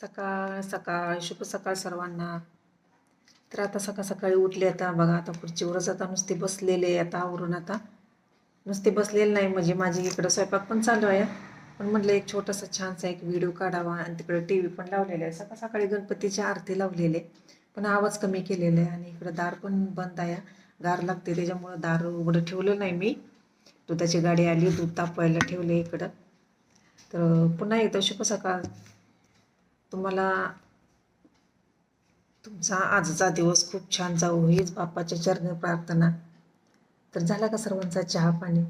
सकाळ सकाळ शुभ सकाळ सर्वांना. तर आता सकाळ सकाळी उठले आता बघा आता खुर्चीवरच आता नुसते बसलेले आता आवरून आता. नुसते बसलेले नाही म्हणजे माझी इकडं स्वयंपाक पण चालू आहे. पण म्हटलं एक छोटासा छानसा एक व्हिडिओ काढावा. आणि तिकडे टी व्ही पण लावलेला आहे. सकाळ सकाळी गणपतीची आरती लावलेले पण आवाज कमी केलेला आहे आणि इकडं दार पण बंद आहे. गार लागते त्याच्यामुळं दार उघडं ठेवलं नाही मी. दुधाची गाडी आली दूध तापवायला ठेवले इकडं. तर पुन्हा एकदा शुभ सकाळ. तुम्हाला तुमचा आजचा दिवस खूप छान जाऊ. हीच बाप्पाच्या चरणी प्रार्थना. तर झाला का सर्वांचा चहा पाणी?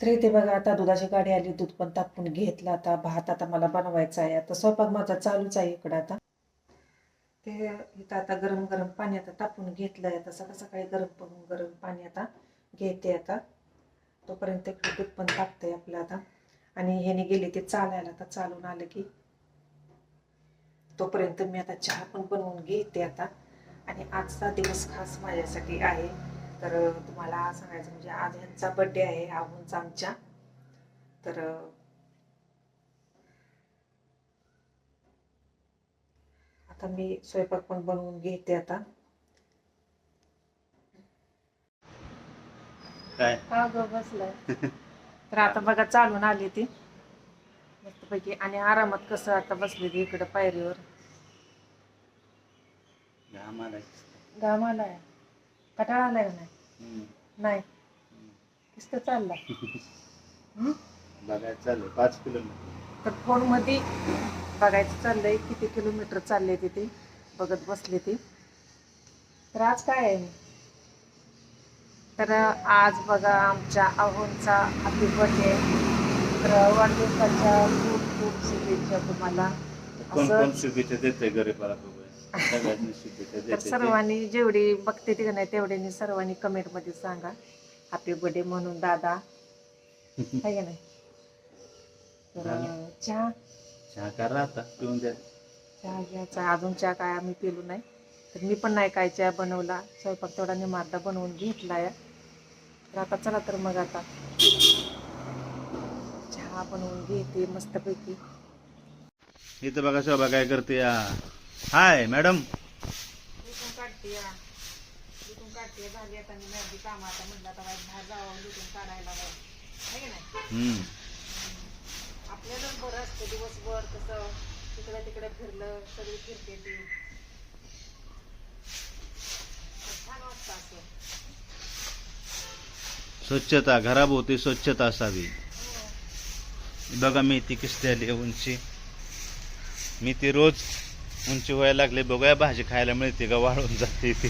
तर इथे बघा आता दुधाची गाडी आली. दूध पण तापून घेतलं आता. भात आता मला बनवायचा आहे. आता स्वयंपाक माझा चालूच आहे इकडं आता. ते इथं आता गरम गरम पाणी आता तापून घेतलं आहे आता सकाळ सकाळी गरम पण गरम पाणी आता घेते आता. तोपर्यंत इकडे दूध पण तापतंय आपलं आता. आणि ह्याने गेले ते चालायला. आता चालून आलं की तोपर्यंत मी आता चहा पण बनवून घेते आता. आणि आजचा दिवस खास माझ्यासाठी आहे. तर तुम्हाला सांगायचं म्हणजे आज ह्यांचा बड्डे आहे आहुंचा आमच्या तर आता मी स्वयंपाक पण बनवून घेते आता. काय? हा ग बसलाय. तर आता बघा चालून आली ती. मस्तपैकी. आणि आरामात कसं आता बसली ती इकडं पायरीवर. घाम आलाय घाम आलाय कटाळा आलाय का नाही? हम्म. नाही. किस्त चालला हं? बघायचं चालू पाच किलोमीटर. तर फोनमध्ये बघायचं चाललंय किती किलोमीटर चालले तिथे बघत बसले ती. तर आज काय आहे? तर आज बघा आमच्या अहोंचा हॅपी बर्थडे. तर वाढदिवसाच्या खूप खूप शुभेच्छा तुम्हाला. कोण असं- कोण शुभेच्छा देते गरीबाला बघूया सगळ्यांनी शुभेच्छा तर देते. सर्वांनी जेवढी बघते ती नाही तेवढ्यांनी सर्वांनी कमेंटमध्ये सांगा. हॅपी बर्थडे म्हणून दादा. आहे का नाही? तर. चहा? चहा करा आता पिऊन द्या. चहा घ्यायचा. अजून चहा काय आम्ही पिलो नाही. तर मी पण नाही काय चहा बनवला. स्वयंपाक तेवढा निमार्दा बनवून घेतला या तर आता चला तर मग आता. चहा बनवून घेते मस्तपैकी. इथं बघा शोभा काय करते. या हाय मॅडम. लुटून काढते या लुटून काढते झाली आता मी काम आता म्हटलं आता बाहेर जावं लुटून काढायला आहे की नाही? हम्म. आपल्यालाच बरं असतं दिवसभर कसं तिकडे तिकडे फिरलं सगळी फिरते ती. छान वाटतं असं. स्वच्छता घराभोवती स्वच्छता असावी. बघा मी ती किस्ती आली उंची मी ती रोज उंची व्हायला लागले बघूया भाजी खायला मिळते का वाळून जाते ती.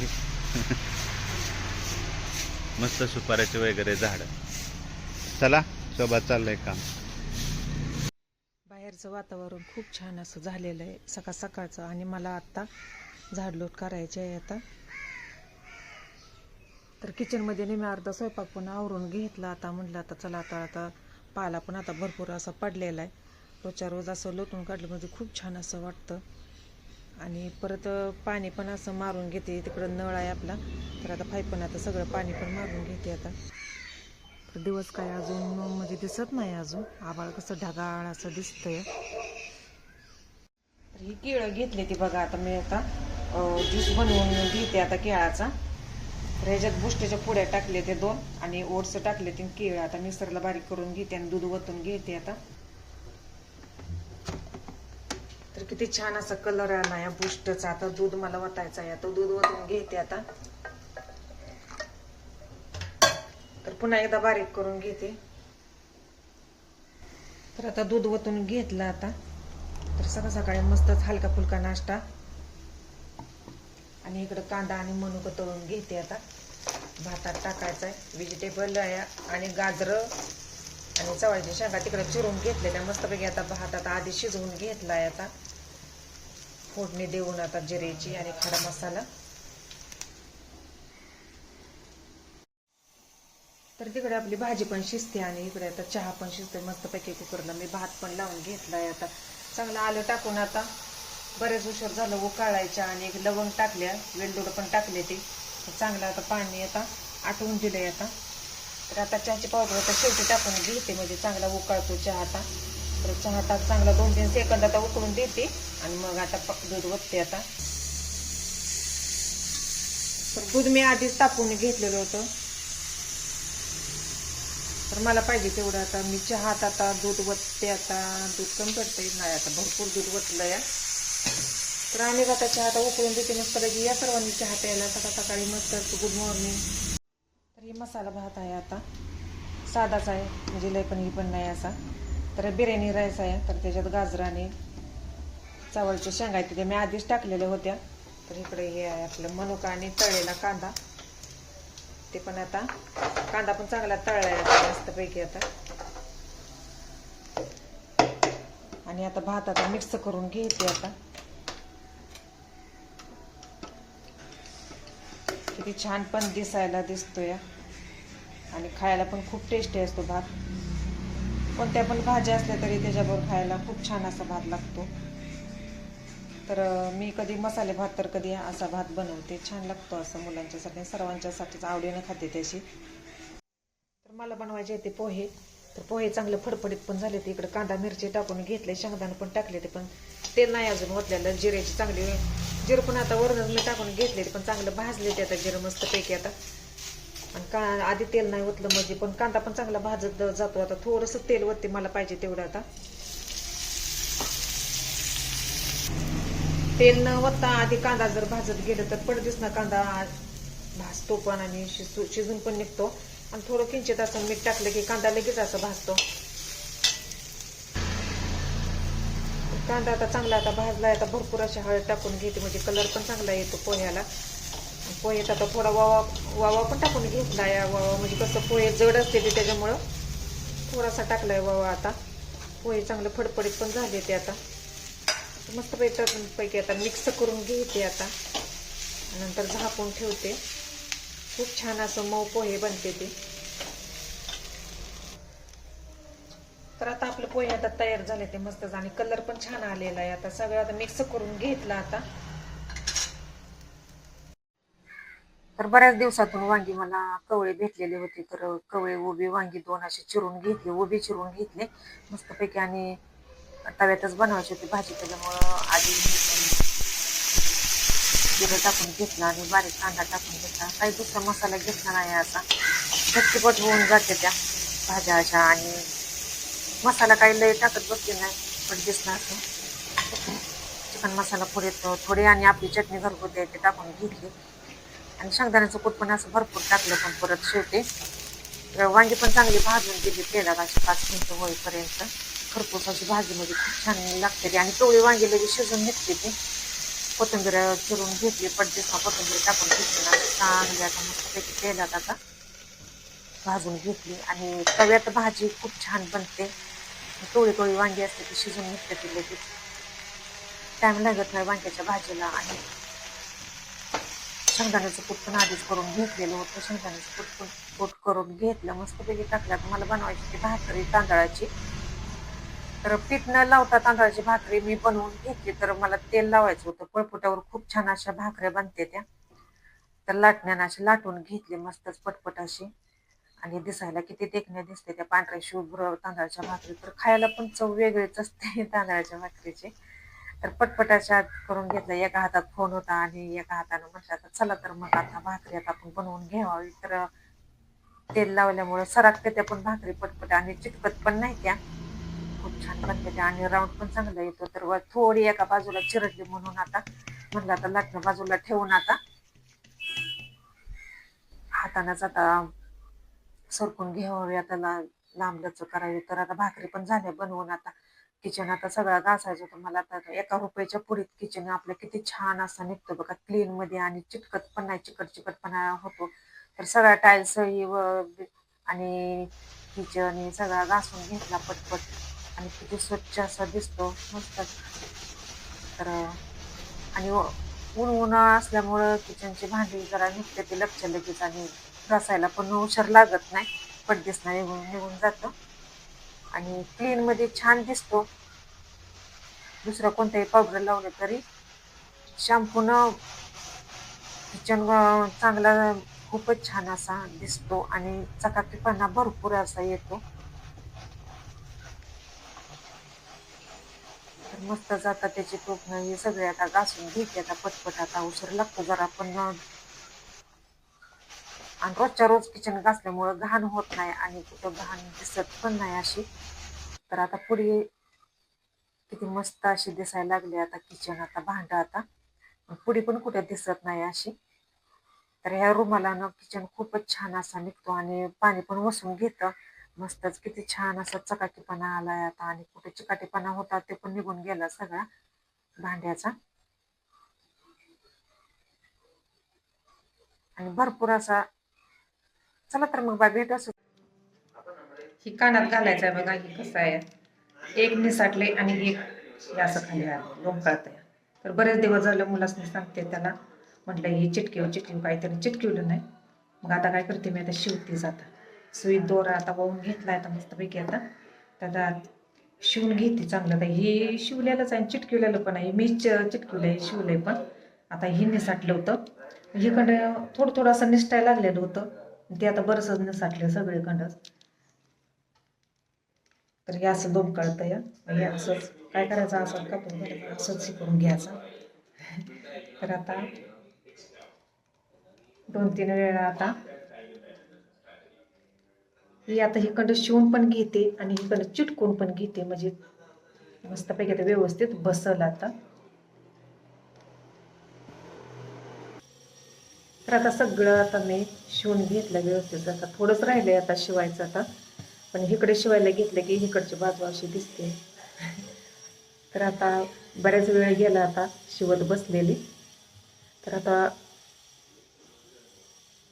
मस्त सुपाऱ्याचे वगैरे झाड. चला सोबत चाललंय काम. बाहेरचं वातावरण खूप छान असं झालेलं आहे सकाळ सकाळचं आणि मला आत्ता झाडलोट करायचे आहे आता. तर किचनमध्ये नेहमी अर्धा स्वयंपाक पण आवरून घेतला आता म्हटलं आता चला आता आता पाला पण आता भरपूर असा पडलेला आहे. रोजच्या रोज असं लोटून काढलं म्हणजे खूप छान असं वाटतं. आणि परत पाणी पण असं मारून घेते. तिकडं नळ आहे आपला. तर आता पाईप पण आता सगळं पाणी पण मारून घेते आता. तर दिवस काय अजून म्हणजे दिसत नाही अजून. आभाळ कसं ढगाळ असं दिसतंय. तर ही केळं घेतली ती बघा आता मी आता. ज्यूस बनवून घेते आता केळाचा. तर ह्याच्यात बुष्ट्याच्या पुड्या टाकले ते दोन. आणि ओट्स टाकले ते केळं. आता मिक्सरला बारीक करून घेते आणि दूध वतून घेते आता. तर किती छान असा कलर आला या बुस्टचा आता दूध मला वतायचा आहे. आता दूध वतून घेते आता. तर पुन्हा एकदा बारीक करून घेते. तर आता दूध वतून घेतलं आता. तर सकाळ सकाळी मस्तच हलका फुलका नाश्ता. आणि इकडं कांदा आणि मनुक तळून घेते आता. भातात टाकायचा आहे. व्हेजिटेबल आणि गाजरं आणि चवळीची शेंगा तिकडे चिरून घेतलेल्या. मस्तपैकी आता भात आता आधी शिजवून घेतला आहे आता. फोडणी देऊन आता जिरेची आणि खडा मसाला. तर तिकडे आपली भाजी पण शिजते आणि इकडे आता चहा पण शिजते. मस्तपैकी कुकरला मी भात पण लावून घेतलाय आता. चांगलं आलं टाकून आता. बरेच उशीर झालं उकाळायच्या आणि एक लवंग टाकल्या. वेलदोड पण टाकले ते. चांगलं आता पाणी आता आटवून दिलंय आता. तर आता चहाची पावडर आता शेवटी टाकून घेते. म्हणजे चांगला उकाळतो चहा आता. तर चहा तास चांगला दोन तीन सेकंद आता उकळून देते. आणि मग आता पक दूध बघते आता. तर दूध मी आधीच तापून घेतलेलं होतं. तर मला पाहिजे तेवढं आता. मी चहात आता दूध वतते आता. दूध कमी करता येत नाही आता भरपूर दूध वतलं या तर आम्ही आता चहा आता उकळून देते. मस्त की या सर्वांनी चहा प्यायला. सकाळ सकाळी मस्त गुड मॉर्निंग तर हे मसाला भात आहे आता. साधाच आहे. म्हणजे लय पण ही पण नाही असा. तर बिर्याणी राईस आहे तर त्याच्यात गाजराने चावलच्या शेंगा आहेत. त्या मी आधीच टाकलेल्या होत्या. तर इकडे हे आहे आपलं मनुका आणि तळलेला कांदा. ते पण आता कांदा पण चांगला तळला आहे मस्तपैकी आता. आणि आता भात आता मिक्स करून घेते आता. किती छान पण दिसायला दिसतोय. आणि खायला पण खूप टेस्टी असतो भात. कोणत्या पण भाज्या असल्या तरी त्याच्याबरोबर खायला खूप छान असा भात लागतो. तर मी कधी मसाले भात तर कधी असा भात बनवते. छान लागतो असं मुलांच्यासाठी सर्वांच्यासाठीच आवडीनं खाते त्याची. तर मला बनवायचे ते पोहे. तर पोहे चांगले फडफडीत पण झाले ते इकडे कांदा मिरची टाकून घेतले शेंगदाणं पण टाकले ते पण. ते नाही अजून ओतलेलं. जिऱ्याची चांगली जिरं पण आता वरणच मी टाकून घेतले ते पण चांगलं भाजले ते आता जिरं मस्तपैकी आता. आणि का आधी तेल नाही ओतलं म्हणजे पण कांदा पण चांगला भाजत जातो. आता थोडंसं तेल ओतते मला पाहिजे तेवढं आता. तेल न वत्ता आधी कांदा जर भाजत गेलं तर पडदिस ना कांदा भाजतो पण आणि शिजू शिजून पण निघतो. आणि थोडं किंचित असं मीठ टाकलं की कांदा लगेच असं भाजतो. कांदा आता चांगला आता भाजला आता भरपूर अशी हळद टाकून घेते म्हणजे कलर पण चांगला येतो पोह्याला. पोहेत आता थोडा वावा वावा पण टाकून घेतला या वावा. म्हणजे कसं पोहे जड असते ते त्याच्यामुळं थोडासा टाकला आहे वावा आता. पोहे चांगले फडफडीत पण झाले ते आता. मस्त पैकी आता मिक्स करून घेते आता. नंतर झाकून ठेवते. खूप छान असं मऊ पोहे बनते ते. तर आता आपलं पोहे आता तयार झाले ते मस्तच. आणि कलर पण छान आलेला आहे. आता सगळं आता मिक्स करून घेतला आता. तर बऱ्याच दिवसातून वांगी मला कवळे भेटलेले होते. तर कवळे उभी वांगी दोन असे चिरून घेतले उभी चिरून घेतले. मस्तपैकी आणि तव्यातच बनवायची होती भाजी. त्याच्यामुळं आधी जिरं टाकून घेतला आणि बारीक कांदा टाकून घेतला. काही दुसरा मसाला घेतला नाही असा. झटकीपट होऊन जाते त्या भाज्या अशा. आणि मसाला काही लय टाकत बसते नाही पण दिसला असं. चिकन मसाला पुढे थोडे आणि आपली चटणी घरगुती आहे ते टाकून घेतली. आणि शेंगदाण्याचं कूट पण असं भरपूर टाकलं पण परत शेवटी. वांगे वांगी पण चांगली भाजून दिली तेलात अशी पाच मिनटं होईपर्यंत. खरपूस अशी भाजी खूप छान लागते ती. आणि टोळी वांगी लगेच शिजून निघते ती. कोथिंबीर चिरून घेतली पडदेसमा कोथिंबीर टाकून घेतली ना. चांगली आता मस्तपैकी तेलात आता भाजून घेतली. आणि तव्यात भाजी खूप छान बनते. टोळी टोळी वांगी असते ती शिजून निघते ती लगेच. टाईम लागत नाही वांग्याच्या भाजीला आणि शेंगदाण्याचं कूट पण आधीच करून घेतलेलं होतं. शेंगदाण्याचं कूट पण कूट करून घेतलं. मस्तपैकी टाकल्यात मला बनवायची ती भाकरी तांदळाची. तर पीठ न लावता तांदळाची भाकरी मी बनवून घेतली. तर मला तेल लावायचं होतं. पळपुटावर खूप छान अशा भाकऱ्या बनते त्या. तर लाटण्यानं अशी लाटून घेतली. मस्तच पटपट अशी. आणि दिसायला किती देखण्या दिसते त्या पांढऱ्या शुभ्र तांदळाच्या भाकरी. तर खायला पण चव वेगळीच असते तांदळाच्या भाकरीची. तर पटपटाच्या करून घेतलं एका हातात फोन होता आणि एका हातानं म्हटलं आता चला तर मग आता भाकरी आता आपण बनवून घ्यावी. तर तेल लावल्यामुळं सरागते त्या पण भाकरी पटपट आणि चिटकत पण नाही त्या. खूप छान बनते त्या आणि राऊंड पण चांगला येतो. तर थोडी एका बाजूला चिरडली म्हणून आता म्हणलं आता लाटणं बाजूला ठेवून आता. हातानंच आता सरकून घ्यावी आता लांबलच करावी. तर आता भाकरी पण झाल्या बनवून आता. किचन आता सगळा घासायचं होतं मला आता एका रुपयाच्या पुढीत किचन आपलं किती छान असं निघतं बघा. क्लीन मध्ये आणि चिटकत पण नाही चिकट चिकटपणा होतो. तर सगळ्या टाईल्स ही व आणि किचन हे सगळा घासून घेतला पटपट. आणि किती स्वच्छ असा दिसतो मस्त. तर आणि ऊन ऊन असल्यामुळं किचनची भांडी जरा निघते ते लक्ष लगेच आणि घासायला पण उशीर लागत नाही. पडदिस दिसणार निघून निघून जातं. आणि क्लीन मध्ये छान दिसतो. दुसरं कोणतंही पावडर लावलं तरी शॅम्पूनं किचन चांगला खूपच छान असा दिसतो आणि चकाकीपणा भरपूर असा येतो. मस्त जातात त्याची टोपणं हे सगळे आता घासून घेते. आता पटपट आता उसर लागतो. जरा पण आणि रोजच्या रोज किचन घासल्यामुळं घाण होत नाही आणि कुठं घाण दिसत पण नाही अशी. तर आता पुढे किती मस्त अशी दिसायला लागली आता किचन आता भांड आता. पुढे पण कुठे दिसत नाही अशी. तर ह्या रुमाला ना किचन खूपच छान असा निघतो आणि पाणी पण वसून घेतं. मस्तच किती छान असा चकाकीपणा आलाय आता आणि कुठे चिकाटीपणा होता ते पण निघून गेला सगळा भांड्याचा. आणि भरपूर असा चला तर मग बाय भेट असू ही कानात घालायचं आहे बघा ही कसं आहे. एक निसाटले आणि एक हे असं खाली आलं लोंबकळत आहे तर बरेच दिवस झालं मुलासनी सांगते त्याला. म्हटलं ही चिटकीव हो, चिटकीव हो. काहीतरी चिटकिवलं नाही. मग आता काय करते मी आता शिवतीच आता सुई दोरा आता वाहून घेतला आता मस्तपैकी आता. त्याला शिवून घेते चांगलं. तर हे शिवलेलंच आहे चिटकिवलेलं पण आहे. मी चिटकिवलं आहे शिवलंय पण. आता हे निसाटलं होतं. हिकडं थोडं थोडं असं निसटायला लागलेलं होतं. ते आता बरसजनं साठले सगळे सगळीकडंच तर हे असं दोन कळतं या. हे असंच काय करायचं? असं कापून घ्यायचं. असंच शिकवून घ्यायचं. तर आता दोन तीन वेळा आता ही आता हिकडं शिवून पण घेते आणि हिकडं चिटकून पण घेते. म्हणजे मस्तपैकी आता व्यवस्थित बसल आता. तर आता सगळं आता मी शिवून घेतलं व्यवस्थित. आता थोडंच आहे आता शिवायचं आता. पण इकडे शिवायला घेतलं की इकडची बाजू अशी दिसते. तर आता बऱ्याच वेळ गेला आता शिवत बसलेली. तर आता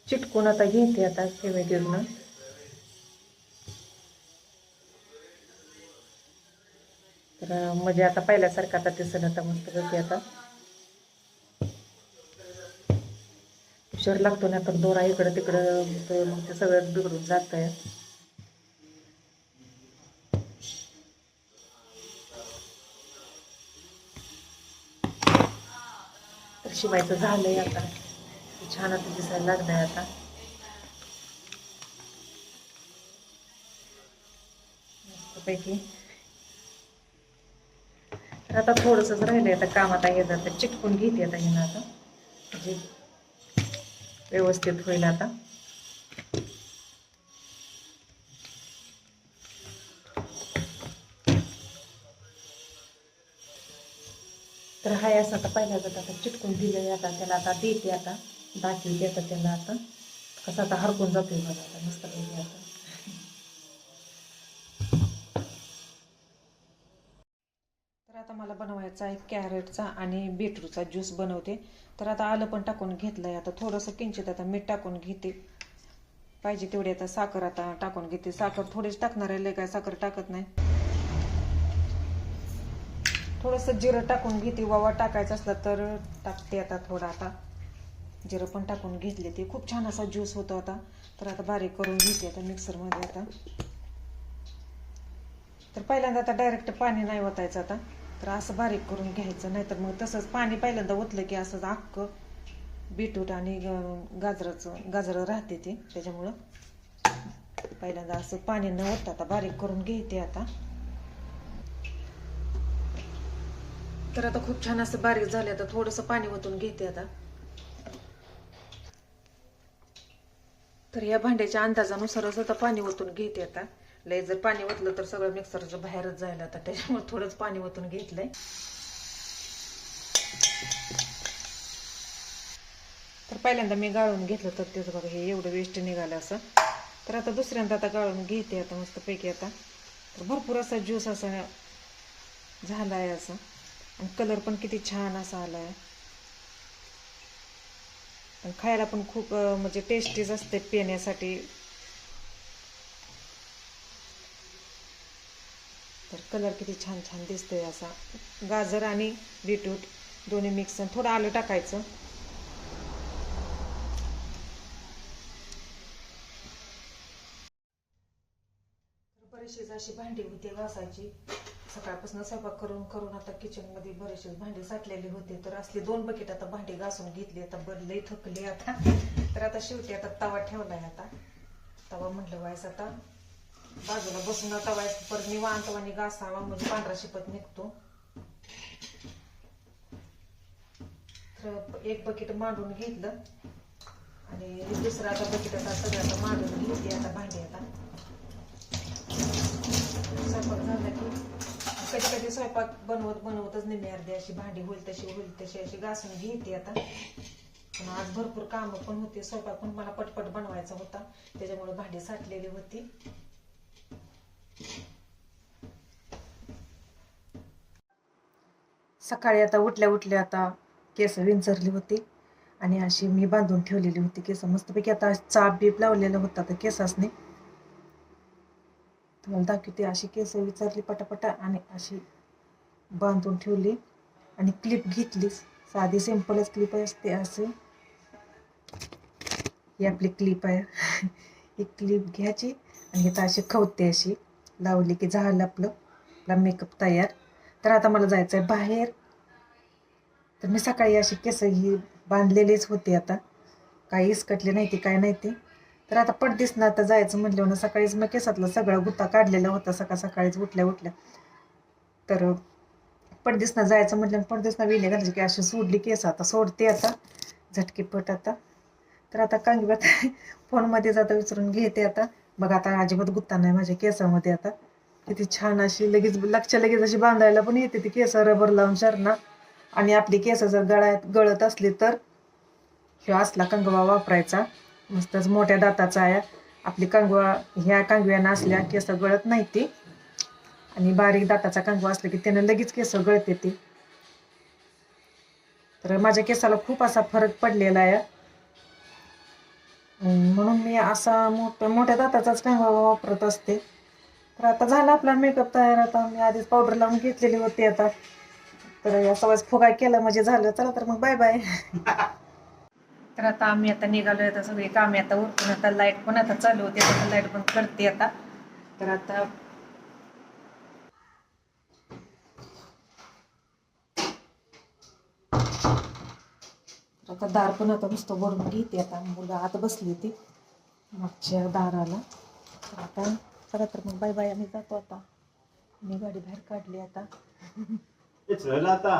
चिटकून आता घेते आता फेमेक्यूरनं तर म्हणजे आता पहिल्यासारखं आता दिसलं आता मस्त करते आता. पिक्चर लागतो ना तर दोरा इकडं तिकडं मग ते सगळं बिघडून जात आहे तर शिवायचं झालंय आता. छान आता दिसायला लागलंय आता. मस्तपैकी. तर आता थोडंसंच राहिलंय आता काम आता हे जातं चिटकून घेते आता हिनं आता. म्हणजे व्यवस्थित होईल आता. तर हाय असं आता पहिल्या गट आता चिटकून दिलंय आता त्याला आता देते आता. दाखवते आता त्याला आता. कसं आता हरकून जातोय बघा आता मस्त आता. मला एक कॅरेटचा आणि बीटरूटचा ज्यूस बनवते. तर आता आलं पण टाकून घेतलंय. आता थोडंसं किंचित आता मीठ टाकून घेते. पाहिजे तेवढी आता साखर आता टाकून घेते. साखर थोडीच टाकणार आहे. लय काय साखर टाकत नाही. थोडंसं जिरं टाकून घेते. वावा टाकायचं असला तर टाकते आता थोडं आता. जिरं पण टाकून घेतले ते. खूप छान असा ज्यूस होतो आता. तर आता बारीक करून घेते आता मिक्सरमध्ये आता. तर पहिल्यांदा आता डायरेक्ट पाणी नाही ओतायचं आता. तर असं बारीक करून घ्यायचं नाहीतर मग तसंच पाणी पहिल्यांदा ओतलं की असंच अख्खं बीटरूट आणि गाजराचं गाजरं राहते ते त्याच्यामुळं पहिल्यांदा असं पाणी न ओतता आता बारीक करून घेते आता. तर आता खूप छान असं बारीक झालं आता थोडंसं पाणी ओतून घेते आता. तर या भांड्याच्या अंदाजानुसारच आता पाणी ओतून घेते आता. लय जर पाणी ओतलं तर सगळं मिक्सरचं बाहेरच जायला आता. त्याच्यामुळे थोडंच पाणी ओतून घेतलंय. तर पहिल्यांदा मी गाळून घेतलं तर त्याचं बघा हे एवढं वेस्ट निघालं असं. तर आता दुसऱ्यांदा आता गाळून घेते आता मस्तपैकी आता. तर भरपूर असा ज्यूस असा झाला आहे असं. आणि कलर पण किती छान असा आला आहे आणि खायला पण खूप म्हणजे टेस्टीच असते पिण्यासाठी. कलर किती छान छान दिसतोय असा. गाजर आणि बीटरूट दोन्ही मिक्स थोडं आलं टाकायचं. बरीचशीच अशी भांडी होती घासायची सकाळपासून स्वयंपाक करून करून आता किचनमध्ये बरेचसे भांडी साठलेले होते तर असले दोन बकेट आता भांडी घासून घेतली आता बदलही थकली आता. तर आता शेवटी आता तवा ठेवलाय आता. तवा म्हटलं वायस आता बाजूला बसून आता वायस परत निवांत आणि घासावा म्हणजे पांढरा शिपत निघतो. तर एक बकेट मांडून घेतलं आणि दुसरा आता बकेट आता सगळ्याचा मांडून घेते आता भांडी आता. स्वयंपाक झाला की कधी कधी स्वयंपाक बनवत बनवतच नेहमी अर्धी अशी भांडी होईल तशी होईल तशी अशी घासून घेते आता. पण आज भरपूर कामं पण होते स्वयंपाक पण मला पटपट बनवायचा होता. त्याच्यामुळे भांडी साठलेली होती. सकाळी आता उठल्या उठल्या आता केस विंचरली होती. आणि अशी मी बांधून ठेवलेली होती केस. मस्तपैकी आता चाप बीप लावलेला होता तर केसासने. तुम्हाला दाखवते अशी केस विचारली पटापटा आणि अशी बांधून ठेवली आणि क्लिप घेतली. साधी सिंपलच क्लिप असते असे. ही आपली क्लिप आहे. ही क्लिप घ्यायची आणि हे तर अशी खवते अशी लावली की झालं आपलं. आपला मेकअप तयार. तर आता मला जायचं आहे बाहेर. तर मी सकाळी अशी केस ही बांधलेलीच होती आता. काही इसकटले नाही ते काय नाही ते. तर आता पडदिसना आता जायचं म्हटलं ना सकाळीच मग केसातला सगळा गुत्ता काढलेला होता सकाळ सकाळीच उठल्या उठल्या. तर पडदिसना जायचं म्हटलं पडदिसना विले घालायची की अशी सोडली केस आता सोडते आता. झटकीपट आता. तर आता कांगीबात फोनमध्येच आता विचारून घेते आता. बघा आता अजिबात गुत्ता नाही माझ्या केसामध्ये आता. किती छान अशी लगेच लक्ष लगेच अशी बांधायला पण येते ती केस रबर लावून शरणा. आणि आपली केस जर गळ्यात गळत असली तर ह्यो असला कंगवा वापरायचा. मस्तच मोठ्या दाताचा आहे. आपली कंगवा ह्या कंगव्यानं असल्या केस गळत नाही ती. आणि बारीक दाताचा कंगवा असला की त्यानं लगेच केस गळते ती. तर माझ्या केसाला खूप असा फरक पडलेला आहे. म्हणून मी असा मोठ्या मोठ्या दाताचाच कंगवा वापरत असते. तर आता झाला आपला मेकअप तयार. आता मी आधीच पावडर लावून घेतलेली होती आता. तर या सवयच फुगा केला म्हणजे झालं. चला तर मग बाय बाय तर आता आम्ही आता निघालो आता सगळी कामे आता उरकून आता लाइट पण आता चालू होते आता लाइट पण करते आता. तर आता आता दार पण आता नुसतं भरून घेते आता. मुलं आत बसली ती मागच्या दाराला. तर आता चला तर मग बाय बाय आम्ही जातो आता. मी गाडी बाहेर काढली आता. चल आता